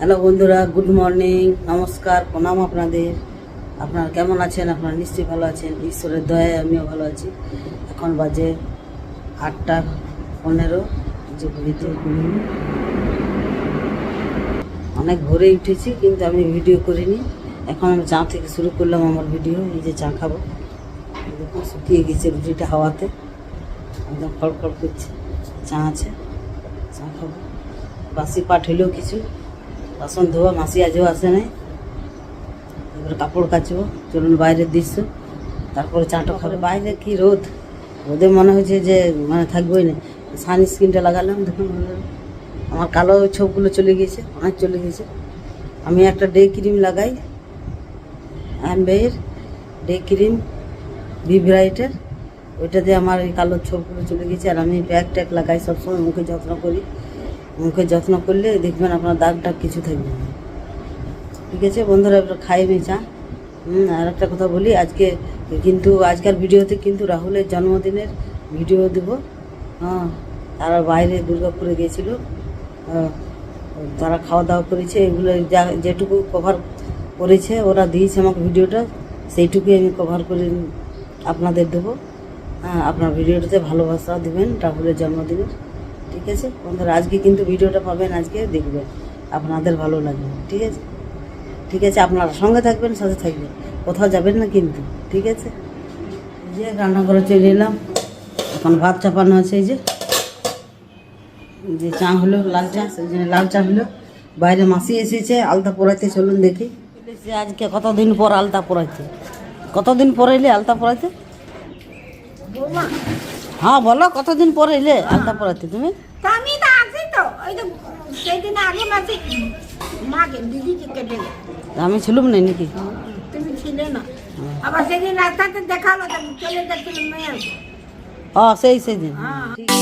Hello বন্ধুরা, good morning. নমস্কার, প্রণাম আপনাদের। আপনারা কেমন আছেন? আপনারা নিশ্চয়ই ভালো আছেন। ঈশ্বরের দয়ায় আমিও ভালো আছি। এখন বাজে আটটা পনেরো। যে ঘড়িতে অনেক ভোরে উঠেছি, কিন্তু আমি ভিডিও করিনি। এখন আমি চা থেকে শুরু করলাম আমার ভিডিও। এই যে চা খাব। দেখুন, শুকিয়ে গেছে রুটিটা হাওয়াতে। একদম খড়খড় করছে। চা আছে। চা খাব। বাসি পাঠ হইলেও কিছু। বাসন ধোয়া মাসি আজও আসে নাই এবার কাপড় কাচবো চলুন বাইরের দৃশ্য তারপরে চাটা খাবে বাইরে কি রোদ রোদে মনে হচ্ছে যে মানে থাকবোই না সানস্ক্রিনটা লাগালাম দেখুন আমার কালো ছোপগুলো চলে গিয়েছে অনেক চলে গিয়েছে আমি একটা ডে ক্রিম লাগাই অ্যাম্বের ডে ক্রিম বি ব্রাইটের ওইটাতে আমার এই কালো ছোপগুলো চলে গেছে আর আমি ব্যাগ ট্যাগ লাগাই, সবসময় মুখে যত্ন করি। মুখে যত্ন করলে দেখবেন আপনার দাগ টাগ কিছু থাকবে না। ঠিক আছে বন্ধুরা এবার খাই নি চা। হুম, আর একটা কথা বলি আজকে কিন্তু আজকাল ভিডিওতে কিন্তু রাহুলের জন্মদিনের ভিডিও দেব। হ্যাঁ তারা বাইরে দুর্গাপুরে গিয়েছিল। হ্যাঁ, তারা খাওয়া দাওয়া করেছে এগুলো যা যেটুকু কভার করেছে ওরা দিয়েছে আমাকে ভিডিওটা সেইটুকুই আমি কভার করে আপনাদের দেবো। হ্যাঁ আপনার ভিডিওটাতে ভালোবাসা দেবেন রাহুলের জন্মদিনের। ঠিক আছে? বন্ধুরা আজকে কিন্তু ভিডিওটা পাবেন আজকে দেখবেন। আপনাদের ভালো লাগবে ঠিক আছে? ঠিক আছে আপনারা সঙ্গে থাকবেন সাথে থাকবেন। কোথাও যাবেন না কিন্তু ঠিক আছে? যে রান্না করে চলে এলাম। এখন ভাত চাপানো আছে এই যে। যে চা হলো লাল চা সেই জন্য লাল চা হলো। বাইরে মাসি এসেছে আলতা পরাইতে চলুন দেখি। এসেছে আজকে কতদিন পর আলতা পরাইতে কতদিন পরে এলে আলতা পরাইতে হ্যাঁ বলো কতদিন পরে এলে আলতা পরাইতে তুমি? তা আমি তো আছি তো। ওই তো সেদিন আগে মাসে মাকে দিদিকে কেটে গেল। আমি ছিলুম না নাকি? তুমি ছিলে না। আবার সেদিন রাস্তাতে দেখাল চলে যাচ্ছিল মেয়ে। ও সেই সেদিন। হ্যাঁ।